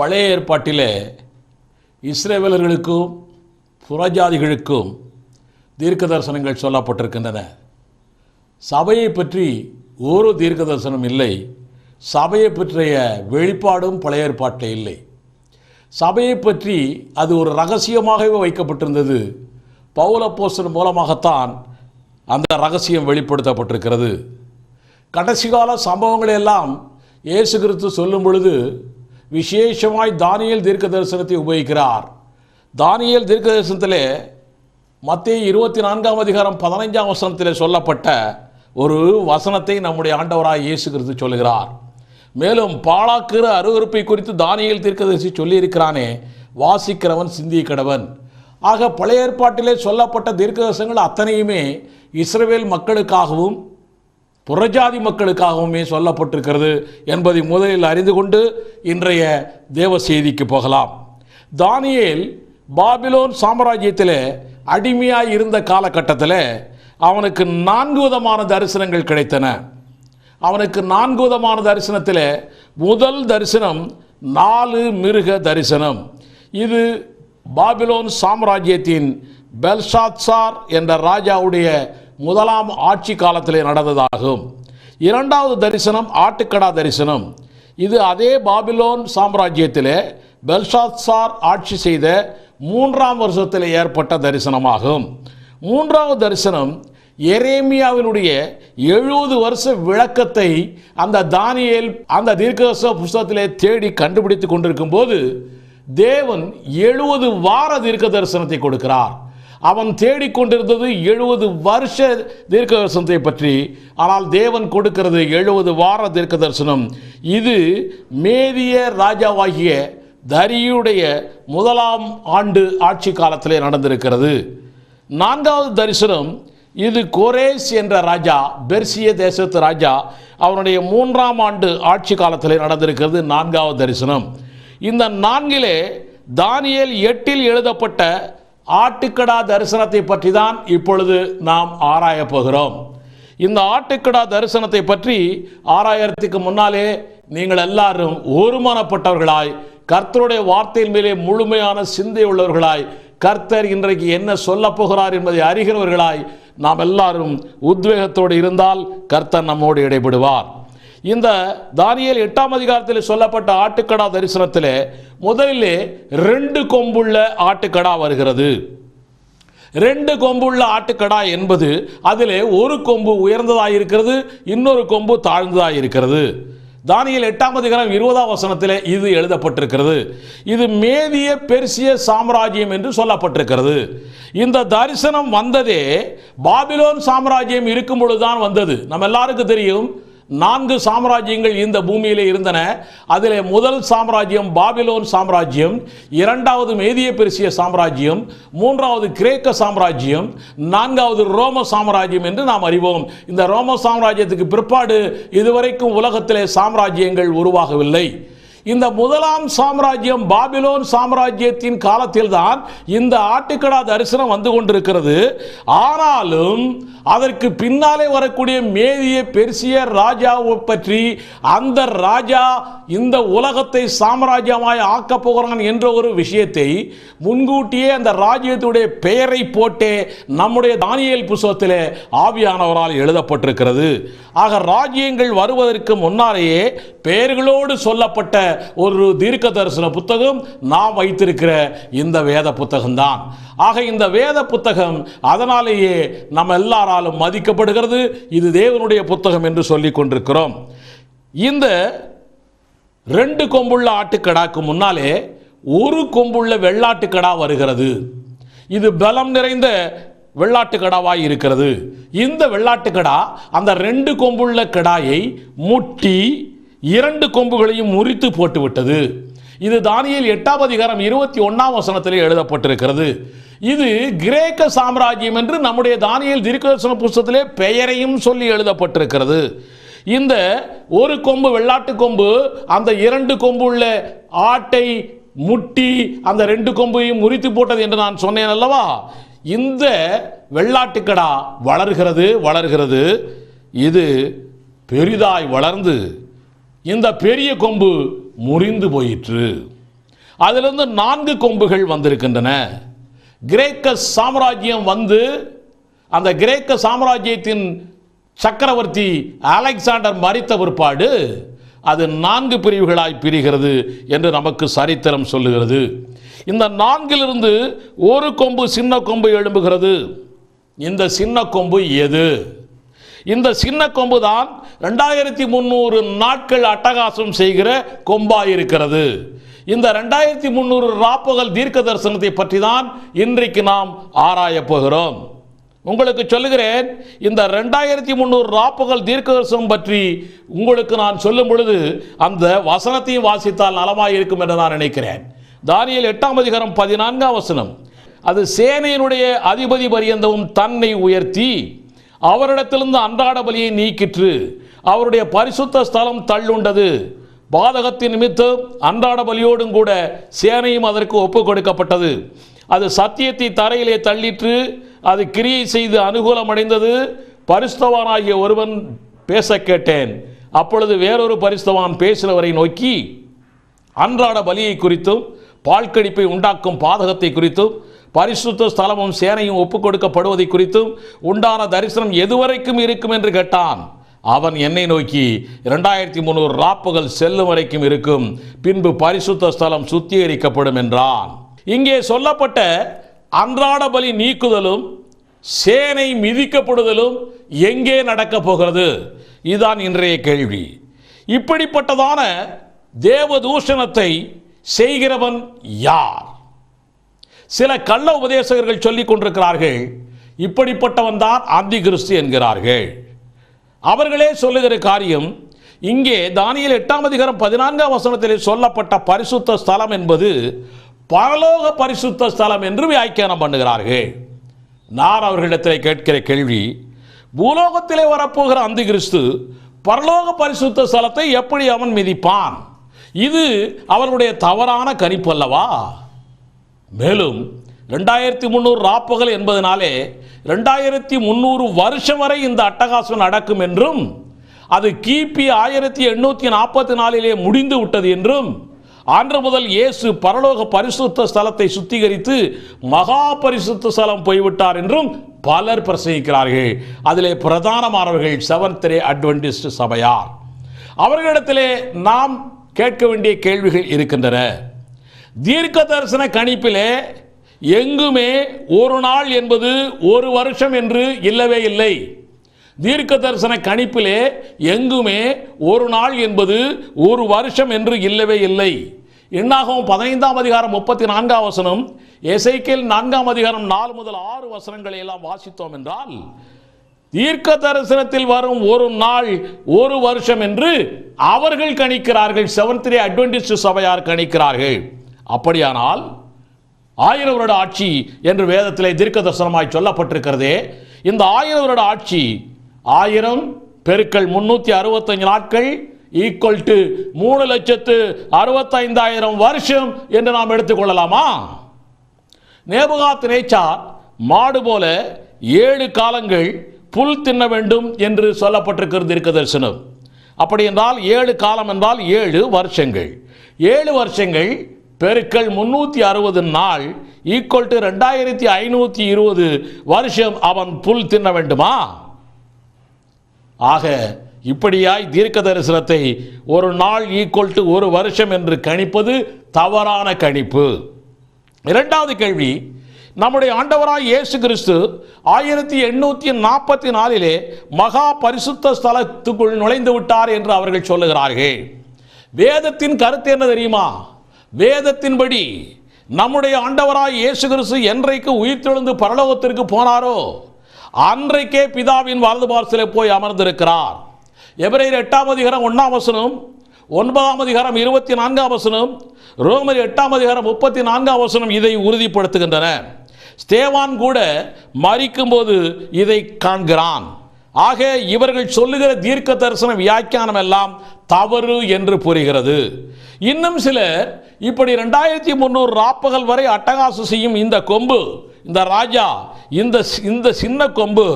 பழைய ஏற்பாட்டிலே இஸ்ரேவேலர்களுக்கும் புறஜாதிகளுக்கும் தீர்க்க தரிசனங்கள் சொல்லப்பட்டிருக்கின்றன. சபையை பற்றி ஒரு தீர்க்க தரிசனம் இல்லை. சபையை பற்றிய வெளிப்பாடும் பழைய ஏற்பாட்டில் இல்லை. சபையை பற்றி அது ஒரு ரகசியமாகவே வைக்கப்பட்டிருந்தது. பௌலப்போசன் மூலமாகத்தான் அந்த ரகசியம் வெளிப்படுத்தப்பட்டிருக்கிறது. கடைசி கால சம்பவங்களை எல்லாம் இயேசு கிறிஸ்து சொல்லும் பொழுது விசேஷமாய் தானியல் தீர்க்க தரிசனத்தை உபயோகிக்கிறார். தானியல் தீர்க்க தரிசனத்திலே மத்திய இருபத்தி நான்காம் அதிகாரம் பதினைஞ்சாம் வசனத்திலே சொல்லப்பட்ட ஒரு வசனத்தை நம்முடைய ஆண்டவராக இயேசு கிறிஸ்து மேலும் பாழாக்குற அருவருப்பை குறித்து தானியல் தீர்க்கதரிசி சொல்லியிருக்கிறானே வாசிக்கிறவன் சிந்திய கடவன் ஆக பழைய ஏற்பாட்டிலே சொல்லப்பட்ட தீர்க்கதரிசனங்கள் அத்தனையுமே இஸ்ரேல் மக்களுக்காகவும் புறஜாதி மக்களுக்காகவுமே சொல்லப்பட்டிருக்கிறது என்பதை முதலில் அறிந்து கொண்டு இன்றைய தேவ செய்திக்கு போகலாம். தானியேல் பாபிலோன் சாம்ராஜ்யத்தில் அடிமையாக இருந்த காலகட்டத்தில் அவனுக்கு நான்கு விதமான தரிசனங்கள் கிடைத்தன. அவனுக்கு நான்கு விதமான தரிசனத்தில் முதல் தரிசனம் நாலு மிருக தரிசனம். இது பாபிலோன் சாம்ராஜ்யத்தின் பெல்ஷாத்சார் என்ற ராஜாவுடைய முதலாம் ஆட்சி காலத்திலே நடந்ததாகும். இரண்டாவது தரிசனம் ஆட்டுக்கடா தரிசனம். இது அதே பாபிலோன் சாம்ராஜ்யத்திலே பெல்ஷாத்சார் ஆட்சி செய்த மூன்றாம் வருஷத்தில் ஏற்பட்ட தரிசனமாகும். மூன்றாவது தரிசனம் எரேமியாவினுடைய எழுபது வருஷ விளக்கத்தை அந்த தானியல் அந்த தீர்க்கதரிசன புஸ்தகத்திலே தேடி கண்டுபிடித்து கொண்டிருக்கும் போது தேவன் எழுபது வார தீர்க்க தரிசனத்தை கொடுக்கிறார். அவன் தேடிக்கொண்டிருந்தது எழுபது வருஷ தீர்க்க தரிசனத்தை பற்றி. ஆனால் தேவன் கொடுக்கிறது எழுபது வார தீர்க்க தரிசனம் இது மேதிய ராஜாவாகிய தரியுடைய முதலாம் ஆண்டு ஆட்சி காலத்திலே நடந்திருக்கிறது. நான்காவது தரிசனம் இது கோரேஸ் என்ற ராஜா பெர்சிய தேசத்து ராஜா அவனுடைய மூன்றாம் ஆண்டு ஆட்சி காலத்தில் நடந்திருக்கிறது நான்காவது தரிசனம். இந்த நான்கிலே தானியல் எட்டில் எழுதப்பட்ட ஆட்டுக்கடா தரிசனத்தை பற்றி தான் இப்பொழுது நாம் ஆராயப் போகிறோம். இந்த ஆட்டுக்கடா தரிசனத்தை பற்றி ஆராயறதுக்கு முன்னாலே நீங்கள் எல்லாரும் ஒருமானப்பட்டவர்களாய் கர்த்தருடைய வார்த்தையின் மேலே முழுமையான சிந்தை உள்ளவர்களாய் கர்த்தர் இன்றைக்கு என்ன சொல்லப் போகிறார் என்பதை அறிகிறவர்களாய் நாம் எல்லாரும் உத்வேகத்தோடு இருந்தால் கர்த்தர் நம்மோடு இடைபடுவார். இந்த தானியல் எட்டாம் அதிகாரத்தில் சொல்லப்பட்ட ஆட்டுக்கடா தரிசனத்தில் முதலிலே ரெண்டு கொம்புள்ள ஆட்டுக்கடா வருகிறது. ரெண்டு கொம்புள்ள ஆட்டுக்கடா என்பது அதிலே ஒரு கொம்பு உயர்ந்ததாக இருக்கிறது இன்னொரு கொம்பு தாழ்ந்ததாக இருக்கிறது. தானியல் எட்டாம் அதிகாரம் இருபதாம் வசனத்தில் இது எழுதப்பட்டிருக்கிறது. இது மேதிய பெர்சிய சாம்ராஜ்யம் என்று சொல்லப்பட்டிருக்கிறது. இந்த தரிசனம் வந்ததே பாபிலோன் சாம்ராஜ்யம் இருக்கும் பொழுதுதான் வந்தது. நம்ம எல்லாருக்கும் தெரியும் நான்கு சாம்ராஜ்யங்கள் இந்த பூமியிலே இருந்தன. அதில் முதல் சாம்ராஜ்யம் பாபிலோன் சாம்ராஜ்யம் இரண்டாவது மேதிய பெருசிய சாம்ராஜ்யம் மூன்றாவது கிரேக்க சாம்ராஜ்யம் நான்காவது ரோம சாம்ராஜ்யம் என்று நாம் அறிவோம். இந்த ரோம சாம்ராஜ்யத்துக்கு பிற்பாடு இதுவரைக்கும் உலகத்திலே சாம்ராஜ்யங்கள் உருவாகவில்லை. இந்த முதலாம் சாம்ராஜ்யம் பாபிலோன் சாம்ராஜ்யத்தின் காலத்தில்தான் இந்த ஆட்டுக்கடா தரிசனம் வந்து கொண்டிருக்கிறது. ஆனாலும் அதற்கு பின்னாலே வரக்கூடிய மேதிய பெர்சிய ராஜாவை பற்றி அந்த ராஜா இந்த உலகத்தை சாம்ராஜ்யமாய் ஆக்கப் போகிறான் என்ற ஒரு விஷயத்தை முன்கூட்டியே அந்த ராஜ்யத்துடைய பெயரை போட்டே நம்முடைய தானியல் புஸ்தகத்திலே ஆவியானவரால் எழுதப்பட்டிருக்கிறது. ஆக ராஜ்யங்கள் வருவதற்கு முன்னாலேயே பெயர்களோடு சொல்லப்பட்ட ஒரு தீர்க்க தரிசன புத்தகம் நாம் வைத்திருக்கிற இந்த வேத புத்தகம்தான். ஆக இந்த வேத புத்தகம் அதனாலேயே நம்ம எல்லாராலும் மதிக்கப்படுகிறது. இது தேவனுடைய புத்தகம் என்று சொல்லி கொண்டிருக்கிறோம். இந்த ரெண்டு கொம்புள்ள ஆட்டுக்கடாக்கு முன்னாலே ஒரு கொம்புள்ள வெள்ளாட்டுக்கடா வருகிறது. இது பலம் நிறைந்த வெள்ளாட்டுக்கடாவாய் இருக்கிறது. இந்த வெள்ளாட்டுக்கடா அந்த ரெண்டு கொம்புள்ள கடாயை முட்டி இரண்டு கொம்புகளையும் முறித்து போட்டுவிட்டது. இது தானியல் எட்டாம் அதிகாரம் இருபத்தி ஒன்றாம் வசனத்திலே எழுதப்பட்டிருக்கிறது. இது கிரேக்க சாம்ராஜ்யம் என்று நம்முடைய தானியல் திருக்கதர்சன புஸ்தகத்திலே பெயரையும் சொல்லி எழுதப்பட்டிருக்கிறது. இந்த ஒரு கொம்பு வெள்ளாட்டு கொம்பு அந்த இரண்டு கொம்பு உள்ள ஆட்டை முட்டி அந்த ரெண்டு கொம்பையும் முறித்து போட்டது என்று நான் சொன்னேன் அல்லவா? இந்த வெள்ளாட்டுக்கடா வளர்கிறது வளர்கிறது. இது பெரிதாய் வளர்ந்து இந்த பெரிய கொம்பு முறிந்து போயிற்று. அதிலிருந்து நான்கு கொம்புகள் வந்திருக்கின்றன. கிரேக்க சாம்ராஜ்யம் வந்து அந்த கிரேக்க சாம்ராஜ்யத்தின் சக்கரவர்த்தி அலெக்சாண்டர் மறித்த பிற்பாடு அது நான்கு பிரிவுகளாய் பிரிகிறது என்று நமக்கு சரித்திரம் சொல்லுகிறது. இந்த நான்கிலிருந்து ஒரு கொம்பு சின்ன கொம்பு எழும்புகிறது. இந்த சின்ன கொம்பு எது? இந்த சின்ன கொம்பு தான் ரெண்டாயிரத்தி முந்நூறு நாட்கள் அட்டகாசம் செய்கிற கொம்பாக இருக்கிறது. இந்த ரெண்டாயிரத்தி முந்நூறு ராப்பகல் தீர்க்க தரிசனத்தை பற்றி தான் இன்றைக்கு நாம் ஆராயப் போகிறோம். உங்களுக்கு சொல்லுகிறேன் இந்த ரெண்டாயிரத்தி முந்நூறு ராப்புகள் தீர்க்க தரிசனம் பற்றி உங்களுக்கு நான் சொல்லும் பொழுது அந்த வசனத்தையும் வாசித்தால் நலமாக இருக்கும் என்று நான் நினைக்கிறேன். தானியல் எட்டாம் அதிகாரம் பதினான்காம் வசனம் அது சேனையினுடைய அதிபதி பரியந்தவும் தன்னை உயர்த்தி அவரிடத்திலிருந்து அன்றாட பலியை நீக்கிற்று. அவருடைய பரிசுத்த ஸ்தலம் தள்ளுண்டது. பாதகத்தின் நிமித்தம் அன்றாட பலியோடும் கூட சேனையும் அதற்கு ஒப்பு கொடுக்கப்பட்டது. அது சத்தியத்தை தரையிலே தள்ளிற்று. அது கிரியை செய்து அனுகூலமடைந்தது. பரிசுத்தவானாகிய ஒருவன் பேச கேட்டேன். அப்பொழுது வேறொரு பரிசுத்தவான் பேசுகிறவரை நோக்கி அன்றாட பலியை குறித்தும் பால்கடிப்பை உண்டாக்கும் பாதகத்தை குறித்தும் பரிசுத்த ஸ்தலமும் சேனையும் ஒப்புக்கொடுக்கப்படுவதை குறித்தும் உண்டான தரிசனம் எதுவரைக்கும் இருக்கும் என்று கேட்டான். அவன் என்னை நோக்கி இரண்டாயிரத்தி முந்நூறு ராப்புகள் செல்லும் வரைக்கும் இருக்கும். பின்பு பரிசுத்த ஸ்தலம் சுத்திகரிக்கப்படும் என்றான். இங்கே சொல்லப்பட்ட அன்றாட பலி நீக்குதலும் சேனை மிதிக்கப்படுதலும் எங்கே நடக்கப் போகிறது? இதுதான் இன்றைய கேள்வி. இப்படிப்பட்டதான தேவதூஷணத்தை செய்கிறவன் யார்? சில கள்ள உபதேசகர்கள் சொல்லிக் கொண்டிருக்கிறார்கள் இப்படிப்பட்டவன் தான் ஆந்தி கிறிஸ்து என்கிறார்கள். அவர்களே சொல்லுகிற காரியம் இங்கே தானியல் எட்டாம் அதிகாரம் பதினான்காம் வசனத்திலே சொல்லப்பட்ட பரிசுத்த ஸ்தலம் என்பது பரலோக பரிசுத்த ஸ்தலம் என்று வியாக்கியானம் பண்ணுகிறார்கள். நான் அவர்களிடத்தில் கேட்கிற கேள்வி பூலோகத்திலே வரப்போகிற அந்தி கிறிஸ்து பரலோக பரிசுத்த ஸ்தலத்தை எப்படி அவன் மிதிப்பான்? இது அவர்களுடைய தவறான கணிப்பு அல்லவா மேலும் ரெண்டாயிரத்தி முந்நூறு ராப்புகள் என்பதனாலே ரெண்டாயிரத்தி முந்நூறு வருஷம் வரை இந்த அட்டகாசம் நடக்கும் என்றும் அது கிபி ஆயிரத்தி எண்ணூற்றி நாற்பத்தி நாலிலே முடிந்து விட்டது என்றும் அன்று முதல் இயேசு பரலோக பரிசுத்த ஸ்தலத்தை சுத்திகரித்து மகா பரிசுத்த ஸ்தலம் போய்விட்டார் என்றும் பலர் பிரசங்கிக்கிறார்கள். அதிலே பிரதானமானவர்கள் செவன்த் அட்வென்டிஸ்ட் சபையார். அவர்களிடத்திலே நாம் கேட்க வேண்டிய கேள்விகள் இருக்கின்றன. தீர்க்க தரிசன கணிப்பிலே எங்குமே ஒரு நாள் என்பது ஒரு வருஷம் என்று இல்லவே இல்லை. தீர்க்க தரிசன கணிப்பிலே எங்குமே ஒரு நாள் என்பது ஒரு வருஷம் என்று இல்லவே இல்லை. என்னாகவும் பதினைந்தாம் அதிகாரம் முப்பத்தி நான்காம் வசனம் எசைக்கேல் நான்காம் அதிகாரம் நாலு முதல் ஆறு வசனங்களை எல்லாம் வாசித்தோம் என்றால் தீர்க்க தரிசனத்தில் வரும் ஒரு நாள் ஒரு வருஷம் என்று அவர்கள் கணிக்கிறார்கள். செவன்த் டே அட்வென்டிஸ்ட் சபையார் கணிக்கிறார்கள். அப்படியானால் ஆயிரம் வருட ஆட்சி என்று வேதத்திலே தீர்க்க தரிசனமாய் சொல்லப்பட்டிருக்கிறதே. இந்த ஆயிரம் வருட ஆட்சி ஆயிரம் பெருக்கள் முன்னூற்றி அறுபத்தஞ்சு நாட்கள் ஈக்குவல் டு மூணு லட்சத்து அறுபத்தைந்தாயிரம் வருஷம் என்று நாம் எடுத்துக்கொள்ளலாமா நேபுகாத் நேச்சார் மாடு போல ஏழு காலங்கள் புல் தின்ன வேண்டும் என்று சொல்லப்பட்டிருக்கிறது இருக்க தரிசனம் அப்படி என்றால் ஏழு காலம் என்றால் ஏழு வருஷங்கள். ஏழு வருஷங்கள் பெருக்கள் முன்னூற்றி அறுபது நாள் ஈக்குவல் டு ரெண்டாயிரத்தி ஐநூற்றி இருபது வருஷம் அவன் புல் தின்ன வேண்டுமா? ஆக இப்படியாய் தீர்க்க தரிசனத்தை ஒரு நாள் ஈக்குவல் டு ஒரு வருஷம் என்று கணிப்பது தவறான கணிப்பு. இரண்டாவது கேள்வி நம்முடைய ஆண்டவராய் இயேசு கிறிஸ்து ஆயிரத்தி எண்ணூற்றி நாற்பத்தி நாலிலே மகா பரிசுத்த ஸ்தலத்துக்குள் நுழைந்து விட்டார் என்று அவர்கள் சொல்லுகிறார்கள். வேதத்தின் கருத்து என்ன தெரியுமா? வேதத்தின்படி நம்முடைய ஆண்டவராய் இயேசு கிறிஸ்து என்றைக்கு உயிர்த்தெழுந்து பரலோகத்திற்கு போனாரோ அன்றைக்கே பிதாவின் வலது பார்சிலே போய் அமர்ந்திருக்கிறார். எபிரேயர் எட்டாம் அதிகாரம் ஒன்றாம் வசனம் ஒன்பதாம் அதிகாரம் இருபத்தி நான்காம் வசனம் ரோமர் எட்டாம் அதிகாரம் முப்பத்தி நான்காம் வசனம் இதை உறுதிப்படுத்துகின்றன. ஸ்தேவான் கூட மறிக்கும்போது இதை காண்கிறான். ஆக இவர்கள் சொல்லுகிற தீர்க்க தரிசன வியாக்கியானம் எல்லாம் தவறு என்று புரிகிறது இன்னும் சிலர் இப்படி ரெண்டாயிரத்தி முந்நூறு ராப்பகல் வரை அட்டகாசம் செய்யும் இந்த கொம்பு இந்த ராஜா இந்த இந்த சின்ன கொம்பு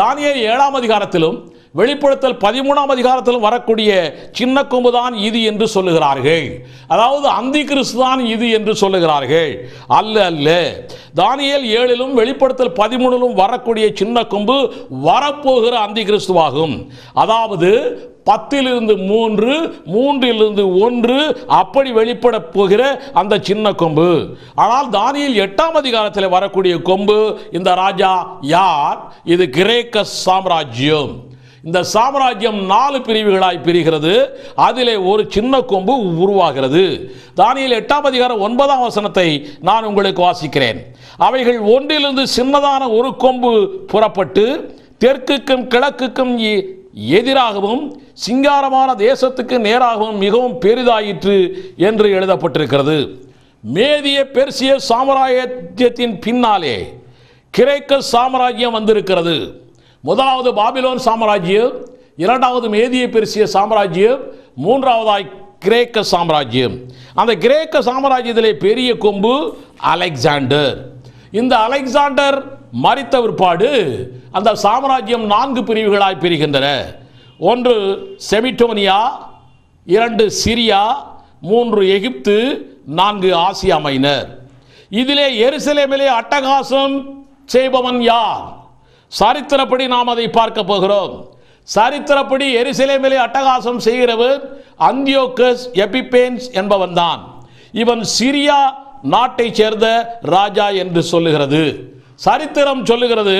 தானியல் ஏழாம் அதிகாரத்திலும் வெளிப்படுத்தல் பதிமூணாம் அதிகாரத்திலும் வரக்கூடிய சின்ன கொம்பு தான் இது என்று சொல்லுகிறார்கள். அதாவது அந்தி கிறிஸ்து தான் இது என்று சொல்லுகிறார்கள். அல்ல அல்ல. தானியல் ஏழிலும் வெளிப்படுத்தல் பதிமூணிலும் வரக்கூடிய சின்ன கொம்பு வரப்போகிற அந்தி கிறிஸ்துவாகும் அதாவது பத்திலிருந்து மூன்று மூன்றிலிருந்து ஒன்று அப்படி வெளிப்பட போகிற அந்த சின்ன கொம்பு. ஆனால் தானியில் எட்டாம் அதிகாரத்தில் வரக்கூடிய கொம்பு இந்த ராஜா யார்? இது கிரேக்க சாம்ராஜ்யம். இந்த சாம்ராஜ்யம் நாலு பிரிவுகளாய் பிரிகிறது. அதிலே ஒரு சின்ன கொம்பு உருவாகிறது. தானியில் எட்டாம் அதிகாரம் ஒன்பதாம் வசனத்தை நான் உங்களுக்கு வாசிக்கிறேன். அவைகள் ஒன்றிலிருந்து சின்னதான ஒரு கொம்பு புறப்பட்டு தெற்குக்கும் கிழக்குக்கும் எதிராகவும் சிங்காரமான தேசத்துக்கு நேராகவும் மிகவும் பெரிதாயிற்று என்று எழுதப்பட்டிருக்கிறது. மேதிய பெர்சிய சாம்ராஜ்யத்தின் பின்னாலே கிரேக்க சாம்ராஜ்யம் வந்திருக்கிறது. முதலாவது பாபிலோன் சாம்ராஜ்யம் இரண்டாவது மேதிய பெர்சிய சாம்ராஜ்யம் மூன்றாவதாய் கிரேக்க சாம்ராஜ்யம். அந்த கிரேக்க சாம்ராஜ்யத்திலே பெரிய கொம்பு அலெக்சாண்டர். இந்த அலெக்சாண்டர் மறித்த பிற்பாடு அந்த சாம்ராஜ்யம் நான்கு பிரிவுகளாய் பிரிகின்றன. ஒன்று செமிட்டோனியா இரண்டு சிரியா மூன்று எகிப்து நான்கு ஆசியா மைனர் இதிலே எருசலேமிலே அட்டகாசம் செய்பவன் யார்? சரித்திரப்படி நாம் அதை பார்க்க போகிறோம். சரித்திரப்படி எருசலேமிலே அட்டகாசம் செய்கிறவர் அந்தியோக்கஸ் எபிபேன்ஸ் என்பவன்தான். இவன் சிரியா நாட்டைச் சேர்ந்த ராஜா என்று சொல்லுகிறது. சரித்திரம் சொல்லுகிறது.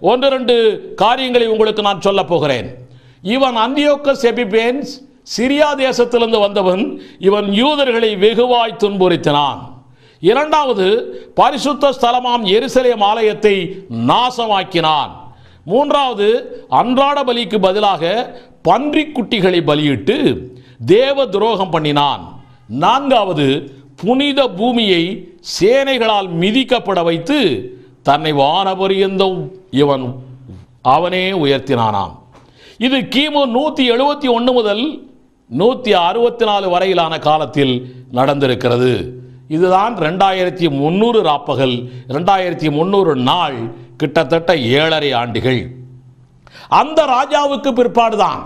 ஒன்று ரெண்டு காரியங்களை உங்களுக்கு நான் சொல்லப் போகிறேன். இவன் அந்தியோக்கஸ் எபிபேன்ஸ் சிரியா தேசத்திலிருந்து வந்தவன் இவன் யூதர்களை வெகுவாய் துன்புறுத்தினான். இரண்டாவது பரிசுத்த ஸ்தலமாம் எருசலேம் ஆலயத்தை நாசமாக்கினான். மூன்றாவது அன்றாட பலிக்கு பதிலாக பன்றிக்குட்டிகளை பலியிட்டு தேவ துரோகம் பண்ணினான். நான்காவது புனித பூமியை சேனைகளால் மிதிக்கப்பட வைத்து தன்னை வானபரியந்தம் இவன் அவனே உயர்த்தினானாம். இது கிமு நூற்றி எழுபத்தி ஒன்று முதல் நூற்றி அறுபத்தி நாலு வரையிலான காலத்தில் நடந்திருக்கிறது. இதுதான் ரெண்டாயிரத்தி முந்நூறு ராப்பகல் ரெண்டாயிரத்தி முந்நூறு நாள் கிட்டத்தட்ட ஏழரை ஆண்டுகள். அந்த ராஜாவுக்கு பிற்பாடுதான்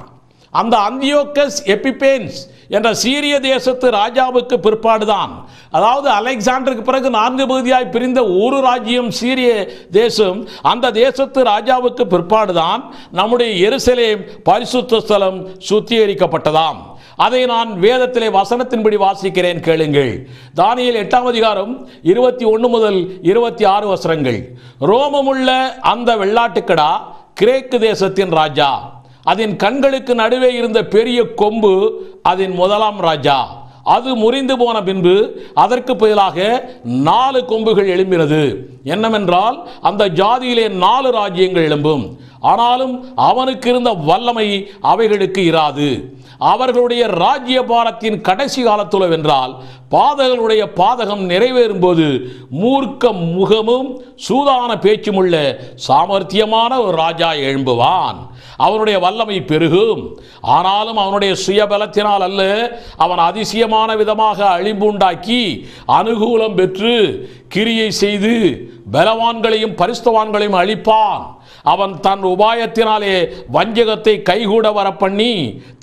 அந்த அந்தியோக்கஸ் எபிபேன்ஸ் என்ற சீரிய தேசத்து ராஜாவுக்கு பிற்பாடுதான். அதாவது அலெக்சாண்டருக்கு பிறகு நான்கு பகுதியாய் பிரிந்த ஒரு ராஜ்யம் சீரிய தேசம் அந்த தேசத்து ராஜாவுக்கு பிற்பாடுதான் நம்முடைய எருசலேம் பரிசுத்த ஸ்தலம் சுத்திகரிக்கப்பட்டதாம். அதை நான் வேதத்திலே வசனத்தின்படி வாசிக்கிறேன் கேளுங்கள். தானியல் எட்டாம் அதிகாரம் இருபத்தி ஒன்று முதல் இருபத்தி ஆறு வசனங்கள். ரோமமுள்ள அந்த வெள்ளாட்டுக்கடா கிரேக்கு தேசத்தின் ராஜா. அதன் கண்களுக்கு நடுவே இருந்த பெரிய கொம்பு அதன் முதலாம் ராஜா. அது முறிந்து போன பின்பு அதற்கு பதிலாக நாலு கொம்புகள் எழும்பினது. என்னவென்றால் அந்த ஜாதியிலே நாலு ராஜ்யங்கள் எழும்பும். ஆனாலும் அவனுக்கு இருந்த வல்லமை அவைகளுக்கு இராது. அவர்களுடைய ராஜ்ய பாலத்தின் கடைசி காலத்துல வென்றால் பாதகளுடைய பாதகம் நிறைவேறும் போது மூர்க்க முகமும் சூதான பேச்சுமுள்ள சாமர்த்தியமான ஒரு ராஜா எழும்புவான். அவனுடைய வல்லமை பெருகும். ஆனாலும் அவனுடைய சுயபலத்தினால் அல்ல அவன் அதிசயமான விதமாக அழிம்பு உண்டாக்கி அனுகூலம் பெற்று கிரியை செய்து பலவான்களையும் பரிஸ்தவான்களையும் அழிப்பான். அவன் தன் உபாயத்தினாலே வஞ்சகத்தை கைகூட வர பண்ணி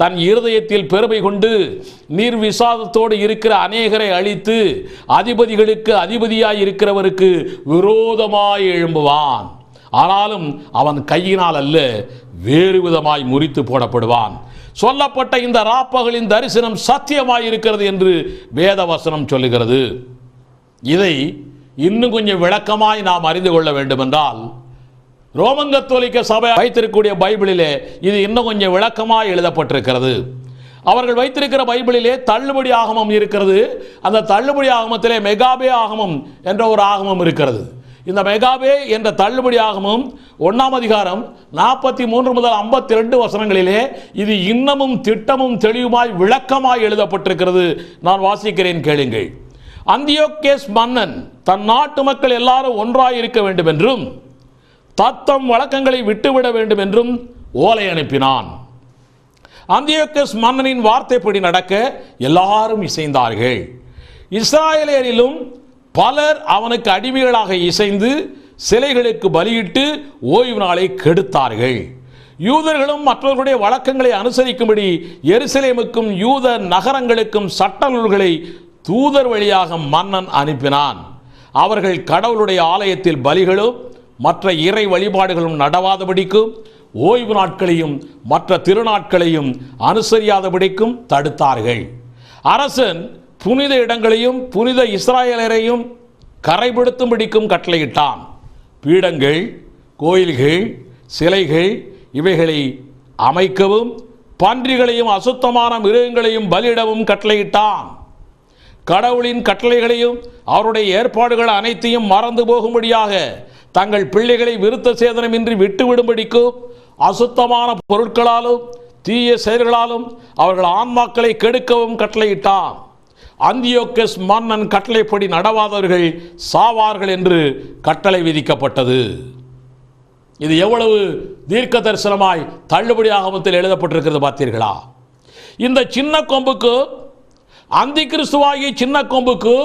தன் இருதயத்தில் பெருமை கொண்டு நீர் விசாதத்தோடு இருக்கிற அநேகரை அழித்து அதிபதிகளுக்கு அதிபதியாய் இருக்கிறவருக்கு விரோதமாய் எழும்புவான். ஆனாலும் அவன் கையினால் அல்ல வேறு விதமாய் முறித்து போடப்படுவான். சொல்லப்பட்ட இந்த ராப்பகலின் தரிசனம் சத்தியமாய் இருக்கிறது என்று வேதவசனம் சொல்லுகிறது. இதை இன்னும் கொஞ்சம் விளக்கமாய் நாம் அறிந்து கொள்ள வேண்டுமென்றால் ரோமன் கத்தோலிக்க சபை வைத்திருக்கக்கூடிய பைபிளிலே இது இன்னும் கொஞ்சம் விளக்கமாய் எழுதப்பட்டிருக்கிறது. அவர்கள் வைத்திருக்கிற பைபிளிலே தள்ளுபடி ஆகமம் இருக்கிறது. அந்த தள்ளுபடி ஆகமத்திலே மெகாபே ஆகமம் என்ற ஒரு ஆகமம் இருக்கிறது. இந்த மெகாபே என்ற தள்ளுபடி ஆகமும் ஒன்றாம் அதிகாரம் நாற்பத்தி மூன்று முதல் ஐம்பத்தி ரெண்டு வசனங்களிலே இது இன்னமும் திட்டமும் தெளிவுமாய் விளக்கமாய் எழுதப்பட்டிருக்கிறது. நான் வாசிக்கிறேன் கேளுங்கள். அந்தியோகேஸ் மன்னன் தன் நாட்டு மக்கள் எல்லாரும் ஒன்றாய் இருக்க வேண்டும் என்றும் தத்தம் வழக்கங்களை விட்டுவிட வேண்டும் என்றும் ஓலை அனுப்பினான். அந்தியோகேஸ் மன்னனின் வார்த்தைப்படி நடக்க எல்லாரும் இசைந்தார்கள். இஸ்ராயலியரிலும் பலர் அவனுக்கு அடிமைகளாக இசைந்து சிலைகளுக்கு பலியிட்டு ஓய்வு நாளை கெடுத்தார்கள். யூதர்களும் மற்றவர்களுடைய வழக்கங்களை அனுசரிக்கும்படி எருசலேமுக்கும் யூத நகரங்களுக்கும் சட்ட நூல்களை தூதர் வழியாக மன்னன் அனுப்பினான். அவர்கள் கடவுளுடைய ஆலயத்தில் பலிகளும் மற்ற இறை வழிபாடுகளும் நடவாதபடிக்கும் ஓய்வு நாட்களையும் மற்ற திருநாட்களையும் அனுசரியாதபடிக்கும் தடுத்தார்கள். அரசன் புனித இடங்களையும் புனித இஸ்ராயலரையும் கரைபடுத்தும்படிக்கும் கட்டளையிட்டான். பீடங்கள் கோயில்கள் சிலைகள் இவைகளை அமைக்கவும் பன்றிகளையும் அசுத்தமான மிருகங்களையும் பலியிடவும் கட்டளையிட்டான். கடவுளின் கட்டளைகளையும் அவருடைய ஏற்பாடுகள் அனைத்தையும் மறந்து போகும்படியாக தங்கள் பிள்ளைகளை விருத்த சேதனமின்றி விட்டுவிடும்படிக்கும் அசுத்தமான பொருட்களாலும் தீய செயல்களாலும் அவர்கள் ஆன்மாக்களை கெடுக்கவும் கட்டளையிட்டான். அந்தியோக்கஸ் மன்னன் கட்டளைப்படி நடவாதவர்கள் சாவார்கள் என்று கட்டளை விதிக்கப்பட்டது. இது எவ்வளவு தீர்க்க தரிசனமாய் தள்ளுபடி ஆகமத்தில் எழுதப்பட்டிருக்கிறது பார்த்தீர்களா இந்த சின்ன கொம்புக்கு அந்தி கிறிஸ்துவாகிய சின்ன கொம்புக்கு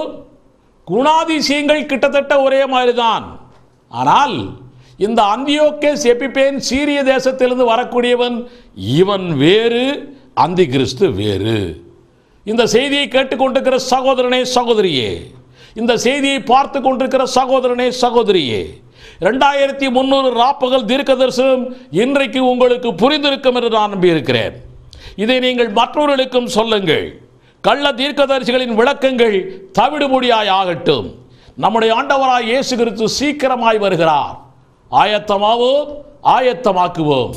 குணாதிசயங்கள் கிட்டத்தட்ட ஒரே மாதிரி தான் ஆனால் இந்த அந்தியோக்கேஸ் எபிபேன் சீரிய தேசத்திலிருந்து வரக்கூடியவன் இவன் வேறு அந்தி கிறிஸ்து வேறு. இந்த செய்தியை கேட்டுக்கொண்டிருக்கிற சகோதரனே சகோதரியே இந்த செய்தியை பார்த்து கொண்டிருக்கிற சகோதரனே சகோதரியே ரெண்டாயிரத்தி முந்நூறு ராப்பகல் தீர்க்க தரிசனம் இன்றைக்கு உங்களுக்கு புரிந்திருக்கும் என்று நான் நம்பியிருக்கிறேன். இதை நீங்கள் மற்றவர்களுக்கும் சொல்லுங்கள். கள்ள தீர்க்கதரிசிகளின் விளக்கங்கள் தவிடுபொடியாய் ஆகட்டும் நம்முடைய ஆண்டவராய் இயேசு கிறிஸ்து சீக்கிரமாய் வருகிறார். ஆயத்தமாவோம் ஆயத்தமாக்குவோம்.